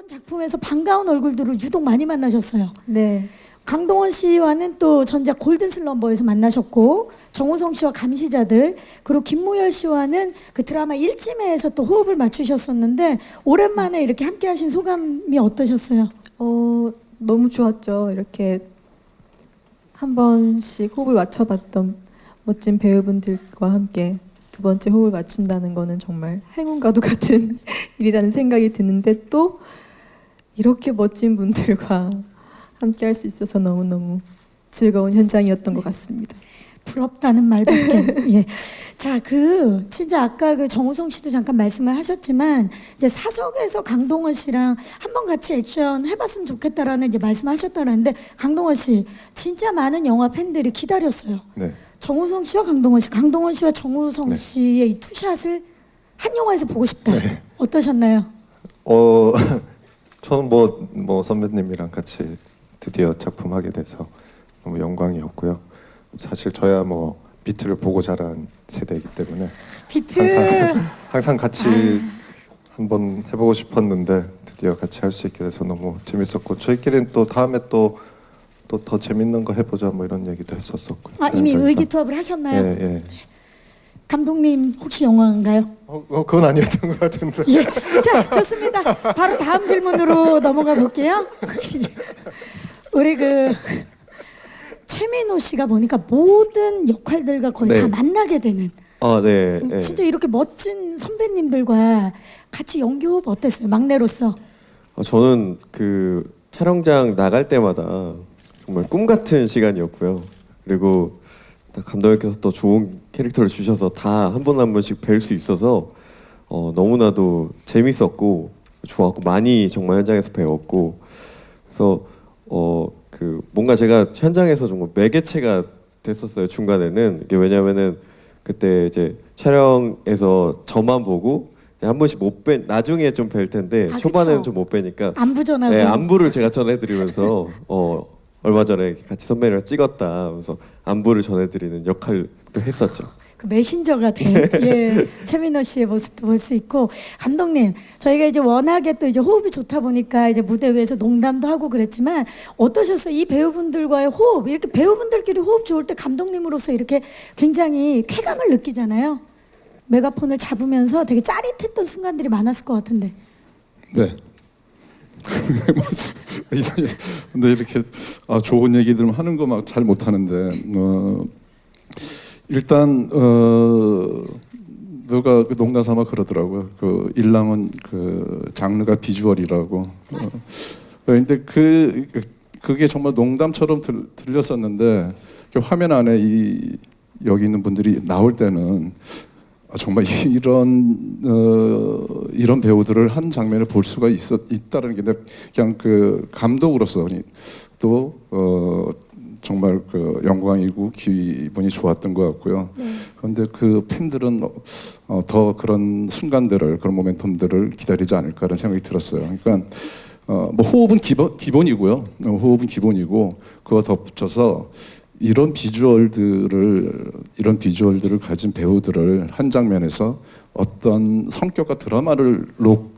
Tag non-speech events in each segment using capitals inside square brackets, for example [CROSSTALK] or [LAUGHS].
이번 작품에서 반가운 얼굴들을 유독 많이 만나셨어요. 네. 강동원 씨와는 또 전작 골든 슬럼버에서 만나셨고 정우성 씨와 감시자들 그리고 김무열 씨와는 그 드라마 일지매에서 또 호흡을 맞추셨었는데 오랜만에 이렇게 함께 하신 소감이 어떠셨어요? 어, 너무 좋았죠. 이렇게 한 번씩 호흡을 맞춰봤던 멋진 배우분들과 함께 두 번째 호흡을 맞춘다는 거는 정말 행운과도 같은 [LAUGHS] 일이라는 생각이 드는데 또 이렇게 멋진 분들과 함께 할 수 있어서 너무너무 즐거운 현장이었던 것 같습니다. 부럽다는 말밖에. 예. 자, 그 진짜 아까 그 정우성 씨도 잠깐 말씀을 하셨지만 이제 사석에서 강동원 씨랑 한번 같이 액션 해봤으면 좋겠다라는 이제 말씀하셨다는데 강동원 씨 진짜 많은 영화 팬들이 기다렸어요. 네. 정우성 씨와 강동원 씨, 강동원 씨와 정우성 네. 씨의 이 투샷을 한 영화에서 보고 싶다. 네. 어떠셨나요? 어 저는 뭐, 뭐 선배님이랑 같이 드디어 작품 하게 돼서 너무 영광이었고요. 사실 저야 뭐 비트를 보고 자란 세대이기 때문에 비트. 항상 [LAUGHS] 항상 같이 아. 한번 해보고 싶었는데 드디어 같이 할 수 있게 돼서 너무 재밌었고 저희끼리는 또 다음에 또 또 더 재밌는 거 해보자 뭐 이런 얘기도 했었었고요. 아 이미 의기투합을 하셨나요? 예 예. 감독님 혹시 영화인가요? 어, 어 그건 아니었던 것 같은데. 예. 자, 좋습니다. 바로 다음 질문으로 넘어가 볼게요. [LAUGHS] 우리 그 최민호 씨가 보니까 모든 역할들과 거의 네. 다 만나게 되는 아, 네. 네. 진짜 이렇게 멋진 선배님들과 같이 연기호흡 어땠어요? 막내로서. 어, 저는 그 촬영장 나갈 때마다 정말 꿈 같은 시간이었고요. 그리고 딱 감독님께서 또 좋은 캐릭터를 주셔서 다 한 번 한 번씩 뵐 수 있어서 어, 너무나도 재밌었고 좋았고 많이 정말 현장에서 배웠고 그래서 어 그 뭔가 제가 현장에서 정말 매개체가 됐었어요 중간에는 이게 왜냐면은 그때 이제 촬영에서 저만 보고 한 번씩 못 뵌 나중에 좀 뵐 텐데 아, 초반에는. 좀 못 뵈니까 안부 전하고. 네, 안부를 제가 전해드리면서 어 얼마 전에 같이 선배님이랑 찍었다 하면서 안부를 전해드리는 역할도 했었죠. 그 메신저가 된 [LAUGHS] 예, 최민호 씨의 모습도 볼 수 있고 감독님 저희가 이제 워낙에 또 이제 호흡이 좋다 보니까 이제 무대 위에서 농담도 하고 그랬지만 어떠셨어요 이 배우분들과의 호흡 이렇게 배우분들끼리 호흡 좋을 때 감독님으로서 이렇게 굉장히 쾌감을 느끼잖아요 메가폰을 잡으면서 되게 짜릿했던 순간들이 많았을 것 같은데 네. [LAUGHS] 근데 이렇게 아, 좋은 얘기들 하는 거 막 잘 못하는데 어, 일단 어, 누가 그 농담 삼아 그러더라고요. 그 일랑은 그 장르가 비주얼이라고. 어, 근데 그 그게 정말 농담처럼 들, 들렸었는데 그 화면 안에 이 여기 있는 분들이 나올 때는 아, 정말 이런 어, 이런 배우들을 한 장면을 볼 수가 있었 있다는 게 내- 그냥 그 감독으로서 또 어, 정말 그 영광이고 기분이 좋았던 것 같고요. 그런데 그 팬들은 어, 더 그런 순간들을 그런 모멘텀들을 기다리지 않을까라는 생각이 들었어요. 그러니까 어, 뭐 호흡은 기본 기본이고요. 어, 호흡은 기본이고 그거 덧붙여서 이런 비주얼들을 이런 비주얼들을 가진 배우들을 한 장면에서 어떤 성격과 드라마를 로,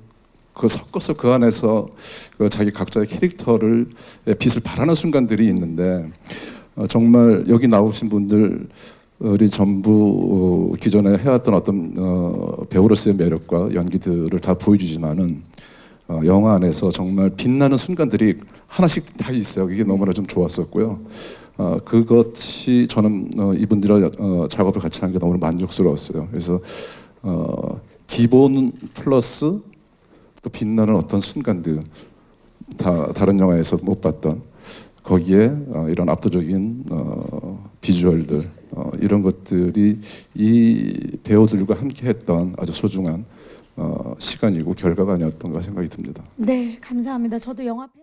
그 섞어서 그 안에서 그 자기 각자의 캐릭터를 의 빛을 발하는 순간들이 있는데 어, 정말 여기 나오신 분들 우리 전부 어, 기존에 해왔던 어떤 어, 배우로서의 매력과 연기들을 다 보여주지만은 어, 영화 안에서 정말 빛나는 순간들이 하나씩 다 있어요. 이게 너무나 좀 좋았었고요. 어, 그것이 저는 어, 이분들과 어, 작업을 같이 한 게 너무 만족스러웠어요. 그래서 어, 기본 플러스 또 빛나는 어떤 순간들 다 다른 영화에서 못 봤던 거기에 어, 이런 압도적인 어, 비주얼들 어, 이런 것들이 이 배우들과 함께 했던 아주 소중한 어, 시간이고 결과가 아니었던가 생각이 듭니다. 네 감사합니다 저도 영화 팬